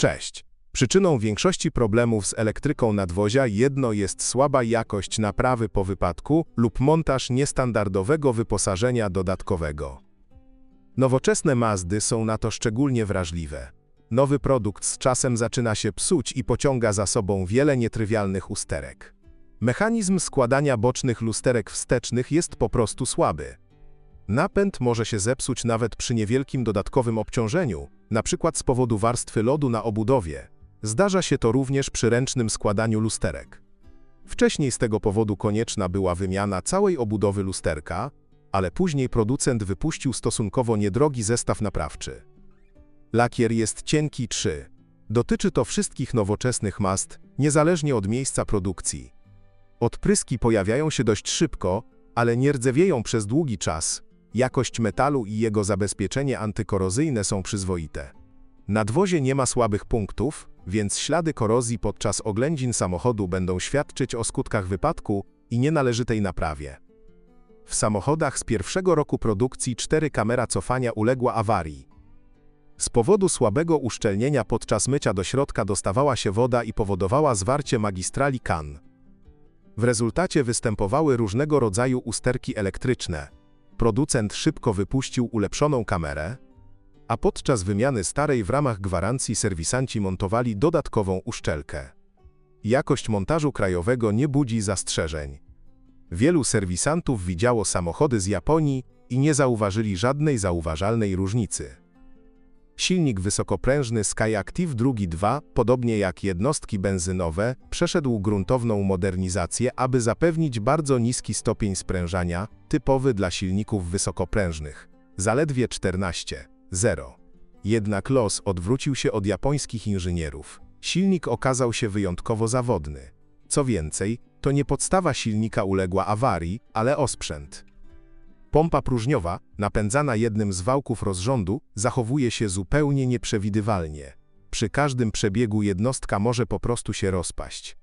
Cześć. Przyczyną większości problemów z elektryką nadwozia jedno jest słaba jakość naprawy po wypadku lub montaż niestandardowego wyposażenia dodatkowego. Nowoczesne Mazdy są na to szczególnie wrażliwe. Nowy produkt z czasem zaczyna się psuć i pociąga za sobą wiele nietrywialnych usterek. Mechanizm składania bocznych lusterek wstecznych jest po prostu słaby. Napęd może się zepsuć nawet przy niewielkim dodatkowym obciążeniu, np. z powodu warstwy lodu na obudowie. Zdarza się to również przy ręcznym składaniu lusterek. Wcześniej z tego powodu konieczna była wymiana całej obudowy lusterka, ale później producent wypuścił stosunkowo niedrogi zestaw naprawczy. Lakier jest cienki 3. Dotyczy to wszystkich nowoczesnych mast, niezależnie od miejsca produkcji. Odpryski pojawiają się dość szybko, ale nie rdzewieją przez długi czas. Jakość metalu i jego zabezpieczenie antykorozyjne są przyzwoite. Nadwozie nie ma słabych punktów, więc ślady korozji podczas oględzin samochodu będą świadczyć o skutkach wypadku i nienależytej naprawie. W samochodach z pierwszego roku produkcji cztery kamera cofania uległa awarii. Z powodu słabego uszczelnienia podczas mycia do środka dostawała się woda i powodowała zwarcie magistrali kan. W rezultacie występowały różnego rodzaju usterki elektryczne. Producent szybko wypuścił ulepszoną kamerę, a podczas wymiany starej w ramach gwarancji serwisanci montowali dodatkową uszczelkę. Jakość montażu krajowego nie budzi zastrzeżeń. Wielu serwisantów widziało samochody z Japonii i nie zauważyli żadnej zauważalnej różnicy. Silnik wysokoprężny SkyActiv II 2, podobnie jak jednostki benzynowe, przeszedł gruntowną modernizację, aby zapewnić bardzo niski stopień sprężania, typowy dla silników wysokoprężnych. Zaledwie 14,0. Jednak los odwrócił się od japońskich inżynierów. Silnik okazał się wyjątkowo zawodny. Co więcej, to nie podstawa silnika uległa awarii, ale osprzęt. Pompa próżniowa, napędzana jednym z wałków rozrządu, zachowuje się zupełnie nieprzewidywalnie. Przy każdym przebiegu jednostka może po prostu się rozpaść.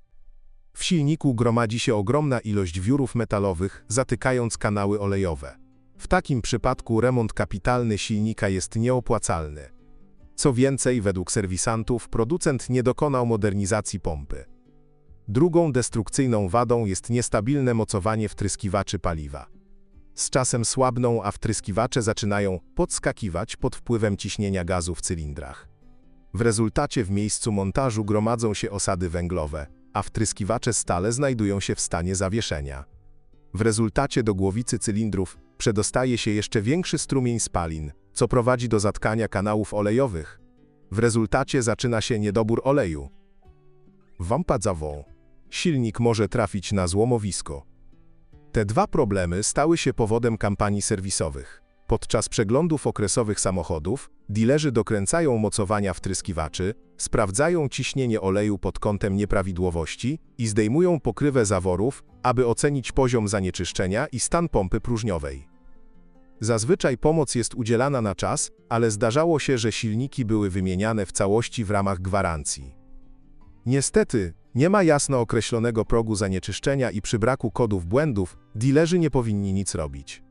W silniku gromadzi się ogromna ilość wiórów metalowych, zatykając kanały olejowe. W takim przypadku remont kapitalny silnika jest nieopłacalny. Co więcej, według serwisantów, producent nie dokonał modernizacji pompy. Drugą destrukcyjną wadą jest niestabilne mocowanie wtryskiwaczy paliwa. Z czasem słabną, a wtryskiwacze zaczynają podskakiwać pod wpływem ciśnienia gazu w cylindrach. W rezultacie w miejscu montażu gromadzą się osady węglowe, a wtryskiwacze stale znajdują się w stanie zawieszenia. W rezultacie do głowicy cylindrów przedostaje się jeszcze większy strumień spalin, co prowadzi do zatkania kanałów olejowych. W rezultacie zaczyna się niedobór oleju. Wampadzawą. Silnik może trafić na złomowisko. Te dwa problemy stały się powodem kampanii serwisowych. Podczas przeglądów okresowych samochodów, dilerzy dokręcają mocowania wtryskiwaczy, sprawdzają ciśnienie oleju pod kątem nieprawidłowości i zdejmują pokrywę zaworów, aby ocenić poziom zanieczyszczenia i stan pompy próżniowej. Zazwyczaj pomoc jest udzielana na czas, ale zdarzało się, że silniki były wymieniane w całości w ramach gwarancji. Niestety, nie ma jasno określonego progu zanieczyszczenia i przy braku kodów błędów, dilerzy nie powinni nic robić.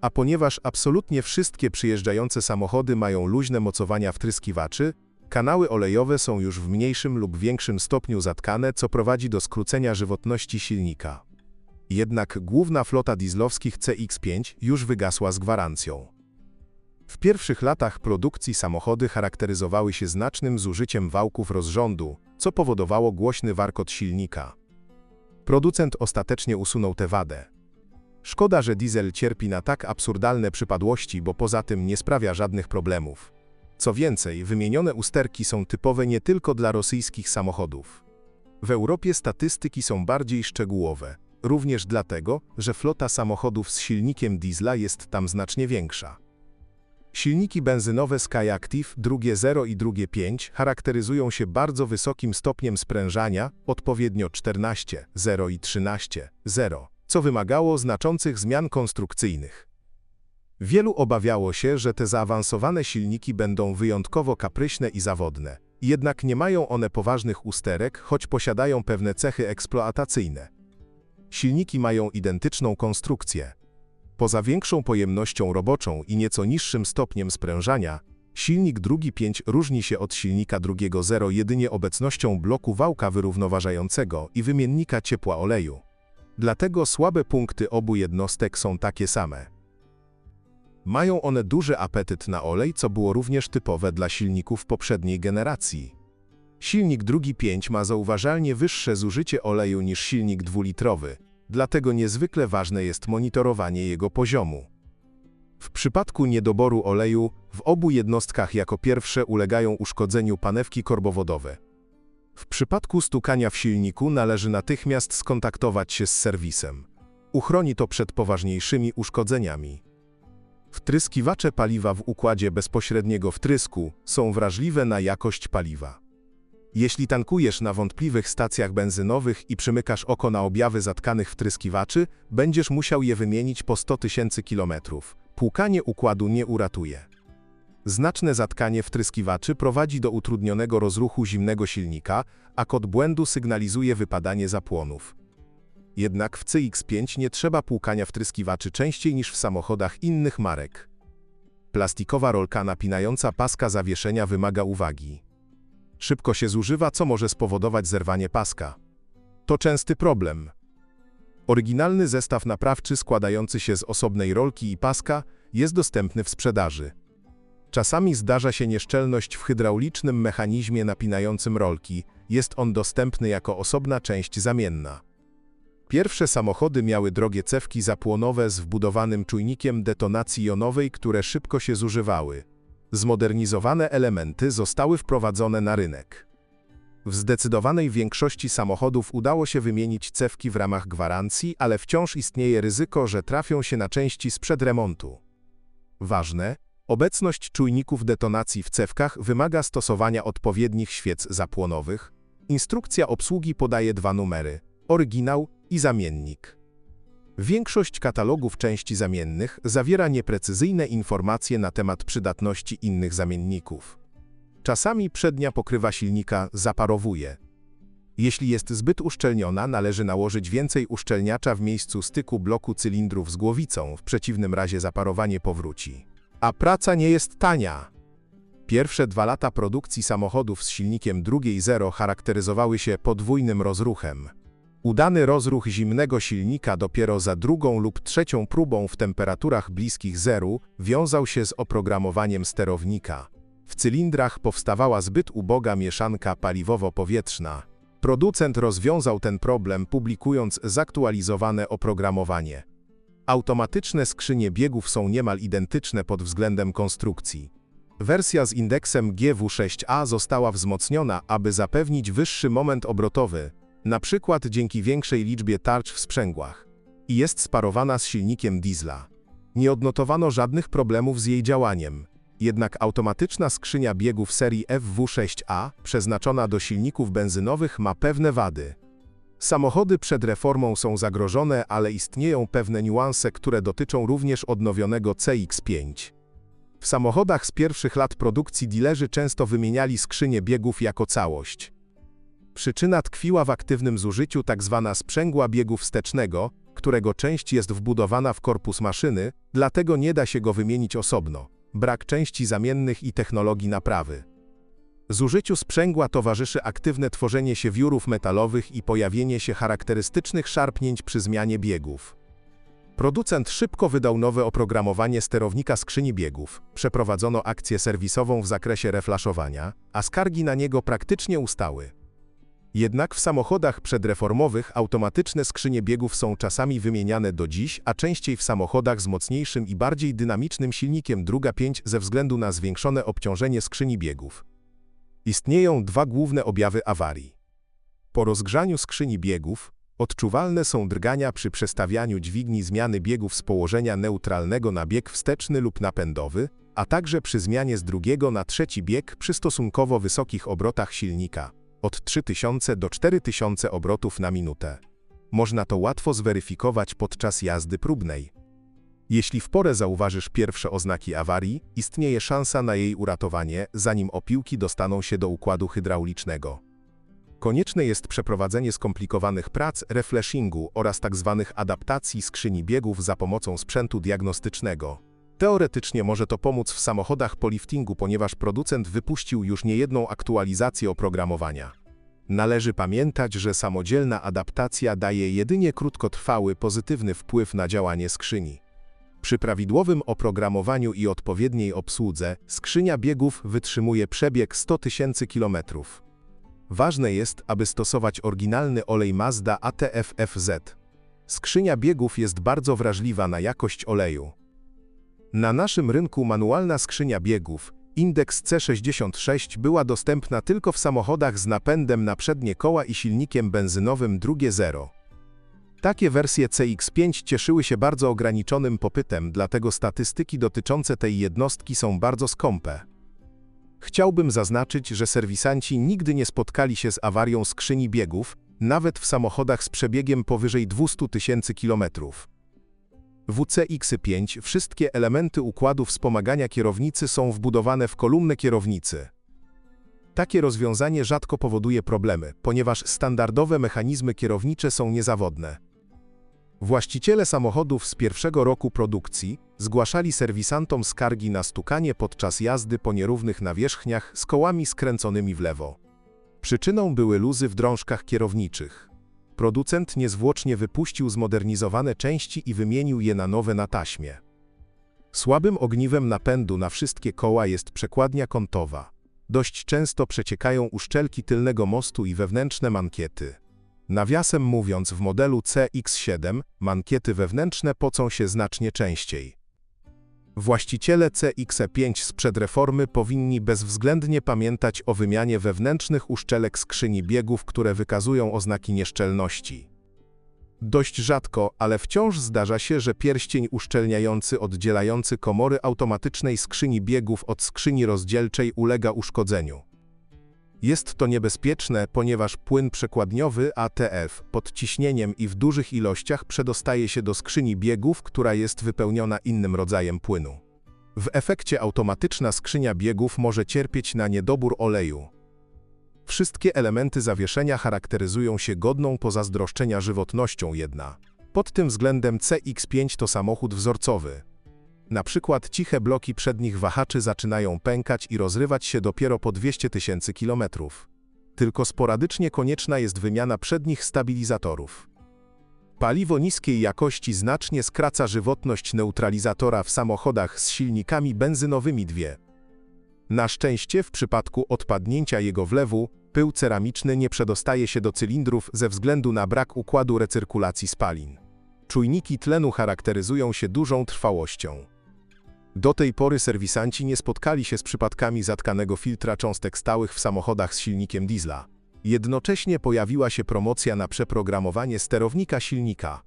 A ponieważ absolutnie wszystkie przyjeżdżające samochody mają luźne mocowania wtryskiwaczy, kanały olejowe są już w mniejszym lub większym stopniu zatkane, co prowadzi do skrócenia żywotności silnika. Jednak główna flota dieslowskich CX-5 już wygasła z gwarancją. W pierwszych latach produkcji samochody charakteryzowały się znacznym zużyciem wałków rozrządu, co powodowało głośny warkot silnika. Producent ostatecznie usunął tę wadę. Szkoda, że diesel cierpi na tak absurdalne przypadłości, bo poza tym nie sprawia żadnych problemów. Co więcej, wymienione usterki są typowe nie tylko dla rosyjskich samochodów. W Europie statystyki są bardziej szczegółowe, również dlatego, że flota samochodów z silnikiem diesla jest tam znacznie większa. Silniki benzynowe SkyActiv drugie 0 i drugie 5 charakteryzują się bardzo wysokim stopniem sprężania, odpowiednio 14, 0 i 13, 0, co wymagało znaczących zmian konstrukcyjnych. Wielu obawiało się, że te zaawansowane silniki będą wyjątkowo kapryśne i zawodne, jednak nie mają one poważnych usterek, choć posiadają pewne cechy eksploatacyjne. Silniki mają identyczną konstrukcję, Poza większą pojemnością roboczą i nieco niższym stopniem sprężania, Silnik drugi 5 różni się od silnika drugiego 0 jedynie obecnością bloku wałka wyrównoważającego i wymiennika ciepła oleju. Dlatego słabe punkty obu jednostek są takie same. Mają one duży apetyt na olej, co było również typowe dla silników poprzedniej generacji. Silnik drugi 5 ma zauważalnie wyższe zużycie oleju niż silnik dwulitrowy, dlatego niezwykle ważne jest monitorowanie jego poziomu. W przypadku niedoboru oleju, w obu jednostkach jako pierwsze ulegają uszkodzeniu panewki korbowodowe. W przypadku stukania w silniku należy natychmiast skontaktować się z serwisem. Uchroni to przed poważniejszymi uszkodzeniami. Wtryskiwacze paliwa w układzie bezpośredniego wtrysku są wrażliwe na jakość paliwa. Jeśli tankujesz na wątpliwych stacjach benzynowych i przymykasz oko na objawy zatkanych wtryskiwaczy, będziesz musiał je wymienić po 100 tysięcy kilometrów. Płukanie układu nie uratuje. Znaczne zatkanie wtryskiwaczy prowadzi do utrudnionego rozruchu zimnego silnika, a kod błędu sygnalizuje wypadanie zapłonów. Jednak w CX5 nie trzeba płukania wtryskiwaczy częściej niż w samochodach innych marek. Plastikowa rolka napinająca paska zawieszenia wymaga uwagi. Szybko się zużywa, co może spowodować zerwanie paska. To częsty problem. Oryginalny zestaw naprawczy składający się z osobnej rolki i paska jest dostępny w sprzedaży. Czasami zdarza się nieszczelność w hydraulicznym mechanizmie napinającym rolki, jest on dostępny jako osobna część zamienna. Pierwsze samochody miały drogie cewki zapłonowe z wbudowanym czujnikiem detonacji jonowej, które szybko się zużywały. Zmodernizowane elementy zostały wprowadzone na rynek. W zdecydowanej większości samochodów udało się wymienić cewki w ramach gwarancji, ale wciąż istnieje ryzyko, że trafią się na części sprzed remontu. Ważne, obecność czujników detonacji w cewkach wymaga stosowania odpowiednich świec zapłonowych. Instrukcja obsługi podaje dwa numery: oryginał i zamiennik. Większość katalogów części zamiennych zawiera nieprecyzyjne informacje na temat przydatności innych zamienników. Czasami przednia pokrywa silnika zaparowuje. Jeśli jest zbyt uszczelniona, należy nałożyć więcej uszczelniacza w miejscu styku bloku cylindrów z głowicą, w przeciwnym razie zaparowanie powróci. A praca nie jest tania. Pierwsze dwa lata produkcji samochodów z silnikiem drugiej zero charakteryzowały się podwójnym rozruchem. Udany rozruch zimnego silnika dopiero za drugą lub trzecią próbą w temperaturach bliskich zeru wiązał się z oprogramowaniem sterownika. W cylindrach powstawała zbyt uboga mieszanka paliwowo-powietrzna. Producent rozwiązał ten problem publikując zaktualizowane oprogramowanie. Automatyczne skrzynie biegów są niemal identyczne pod względem konstrukcji. Wersja z indeksem GW6A została wzmocniona, aby zapewnić wyższy moment obrotowy, na przykład dzięki większej liczbie tarcz w sprzęgłach, i jest sparowana z silnikiem diesla. Nie odnotowano żadnych problemów z jej działaniem, jednak automatyczna skrzynia biegów serii FW6A, przeznaczona do silników benzynowych, ma pewne wady. Samochody przed reformą są zagrożone, ale istnieją pewne niuanse, które dotyczą również odnowionego CX5. W samochodach z pierwszych lat produkcji dilerzy często wymieniali skrzynię biegów jako całość. Przyczyna tkwiła w aktywnym zużyciu tzw. Tak sprzęgła biegu wstecznego, którego część jest wbudowana w korpus maszyny, dlatego nie da się go wymienić osobno. Brak części zamiennych i technologii naprawy. Zużyciu sprzęgła towarzyszy aktywne tworzenie się wiórów metalowych i pojawienie się charakterystycznych szarpnięć przy zmianie biegów. Producent szybko wydał nowe oprogramowanie sterownika skrzyni biegów, przeprowadzono akcję serwisową w zakresie reflaszowania, a skargi na niego praktycznie ustały. Jednak w samochodach przedreformowych automatyczne skrzynie biegów są czasami wymieniane do dziś, a częściej w samochodach z mocniejszym i bardziej dynamicznym silnikiem druga 5 ze względu na zwiększone obciążenie skrzyni biegów. Istnieją dwa główne objawy awarii. Po rozgrzaniu skrzyni biegów odczuwalne są drgania przy przestawianiu dźwigni zmiany biegów z położenia neutralnego na bieg wsteczny lub napędowy, a także przy zmianie z drugiego na trzeci bieg przy stosunkowo wysokich obrotach silnika od 3000 do 4000 obrotów na minutę. Można to łatwo zweryfikować podczas jazdy próbnej. Jeśli w porę zauważysz pierwsze oznaki awarii, istnieje szansa na jej uratowanie, zanim opiłki dostaną się do układu hydraulicznego. Konieczne jest przeprowadzenie skomplikowanych prac reflashingu oraz tzw. Tak adaptacji skrzyni biegów za pomocą sprzętu diagnostycznego. Teoretycznie może to pomóc w samochodach po liftingu, ponieważ producent wypuścił już niejedną aktualizację oprogramowania. Należy pamiętać, że samodzielna adaptacja daje jedynie krótkotrwały pozytywny wpływ na działanie skrzyni. Przy prawidłowym oprogramowaniu i odpowiedniej obsłudze skrzynia biegów wytrzymuje przebieg 100 tysięcy kilometrów. Ważne jest, aby stosować oryginalny olej Mazda ATF FZ. Skrzynia biegów jest bardzo wrażliwa na jakość oleju. Na naszym rynku manualna skrzynia biegów, indeks C66 była dostępna tylko w samochodach z napędem na przednie koła i silnikiem benzynowym drugie zero. Takie wersje CX5 cieszyły się bardzo ograniczonym popytem, dlatego statystyki dotyczące tej jednostki są bardzo skąpe. Chciałbym zaznaczyć, że serwisanci nigdy nie spotkali się z awarią skrzyni biegów, nawet w samochodach z przebiegiem powyżej 200 tysięcy kilometrów. W CX5 wszystkie elementy układu wspomagania kierownicy są wbudowane w kolumnę kierownicy. Takie rozwiązanie rzadko powoduje problemy, ponieważ standardowe mechanizmy kierownicze są niezawodne. Właściciele samochodów z pierwszego roku produkcji zgłaszali serwisantom skargi na stukanie podczas jazdy po nierównych nawierzchniach z kołami skręconymi w lewo. Przyczyną były luzy w drążkach kierowniczych. Producent niezwłocznie wypuścił zmodernizowane części i wymienił je na nowe na taśmie. Słabym ogniwem napędu na wszystkie koła jest przekładnia kątowa. Dość często przeciekają uszczelki tylnego mostu i wewnętrzne mankiety. Nawiasem mówiąc, w modelu CX7 mankiety wewnętrzne pocą się znacznie częściej. Właściciele CX5 sprzed reformy powinni bezwzględnie pamiętać o wymianie wewnętrznych uszczelek skrzyni biegów, które wykazują oznaki nieszczelności. Dość rzadko, ale wciąż zdarza się, że pierścień uszczelniający oddzielający komory automatycznej skrzyni biegów od skrzyni rozdzielczej ulega uszkodzeniu. Jest to niebezpieczne, ponieważ płyn przekładniowy ATF pod ciśnieniem i w dużych ilościach przedostaje się do skrzyni biegów, która jest wypełniona innym rodzajem płynu. W efekcie automatyczna skrzynia biegów może cierpieć na niedobór oleju. Wszystkie elementy zawieszenia charakteryzują się godną pozazdroszczenia żywotnością jedna. Pod tym względem CX5 to samochód wzorcowy. Na przykład ciche bloki przednich wahaczy zaczynają pękać i rozrywać się dopiero po 200 tysięcy kilometrów. Tylko sporadycznie konieczna jest wymiana przednich stabilizatorów. Paliwo niskiej jakości znacznie skraca żywotność neutralizatora w samochodach z silnikami benzynowymi 2. Na szczęście w przypadku odpadnięcia jego wlewu, pył ceramiczny nie przedostaje się do cylindrów ze względu na brak układu recyrkulacji spalin. Czujniki tlenu charakteryzują się dużą trwałością. Do tej pory serwisanci nie spotkali się z przypadkami zatkanego filtra cząstek stałych w samochodach z silnikiem diesla. Jednocześnie pojawiła się promocja na przeprogramowanie sterownika silnika.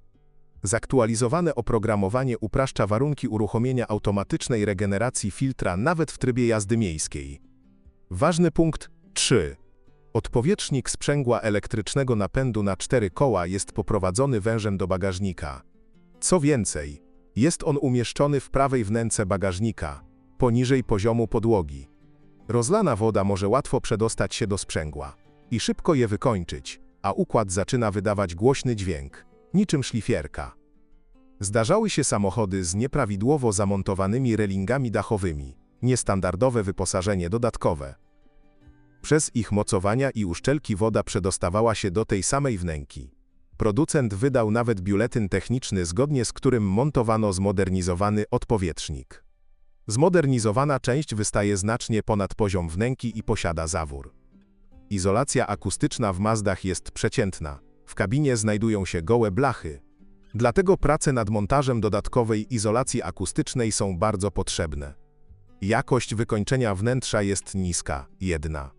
Zaktualizowane oprogramowanie upraszcza warunki uruchomienia automatycznej regeneracji filtra nawet w trybie jazdy miejskiej. Ważny punkt 3. Odpowietrznik sprzęgła elektrycznego napędu na cztery koła jest poprowadzony wężem do bagażnika. Co więcej, jest on umieszczony w prawej wnęce bagażnika, poniżej poziomu podłogi. Rozlana woda może łatwo przedostać się do sprzęgła i szybko je wykończyć, a układ zaczyna wydawać głośny dźwięk, niczym szlifierka. Zdarzały się samochody z nieprawidłowo zamontowanymi relingami dachowymi, niestandardowe wyposażenie dodatkowe. Przez ich mocowania i uszczelki woda przedostawała się do tej samej wnęki. Producent wydał nawet biuletyn techniczny, zgodnie z którym montowano zmodernizowany odpowietrznik. Zmodernizowana część wystaje znacznie ponad poziom wnęki i posiada zawór. Izolacja akustyczna w Mazdach jest przeciętna. W kabinie znajdują się gołe blachy. Dlatego prace nad montażem dodatkowej izolacji akustycznej są bardzo potrzebne. Jakość wykończenia wnętrza jest niska, jedna.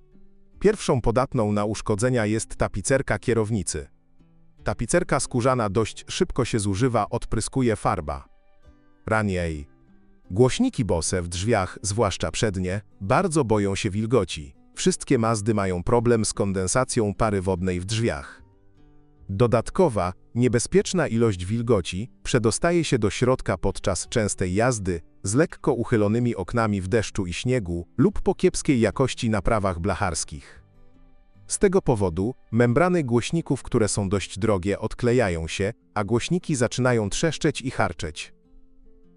Pierwszą podatną na uszkodzenia jest tapicerka kierownicy. Tapicerka skórzana dość szybko się zużywa, odpryskuje farba. Raniej. Głośniki Bose w drzwiach, zwłaszcza przednie, bardzo boją się wilgoci. Wszystkie Mazdy mają problem z kondensacją pary wodnej w drzwiach. Dodatkowa, niebezpieczna ilość wilgoci przedostaje się do środka podczas częstej jazdy z lekko uchylonymi oknami w deszczu i śniegu lub po kiepskiej jakości naprawach blacharskich. Z tego powodu membrany głośników, które są dość drogie, odklejają się, a głośniki zaczynają trzeszczeć i harczeć.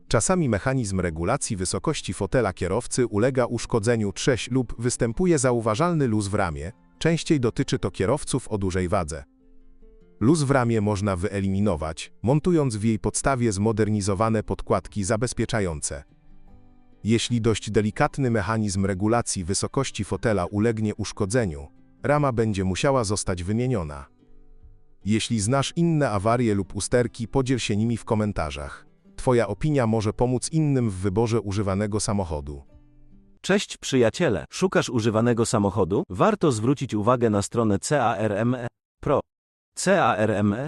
Czasami mechanizm regulacji wysokości fotela kierowcy ulega uszkodzeniu trzeź lub występuje zauważalny luz w ramie, częściej dotyczy to kierowców o dużej wadze. Luz w ramie można wyeliminować, montując w jej podstawie zmodernizowane podkładki zabezpieczające. Jeśli dość delikatny mechanizm regulacji wysokości fotela ulegnie uszkodzeniu, rama będzie musiała zostać wymieniona. Jeśli znasz inne awarie lub usterki, podziel się nimi w komentarzach. Twoja opinia może pomóc innym w wyborze używanego samochodu. Cześć przyjaciele, szukasz używanego samochodu? Warto zwrócić uwagę na stronę CARME Pro. CARME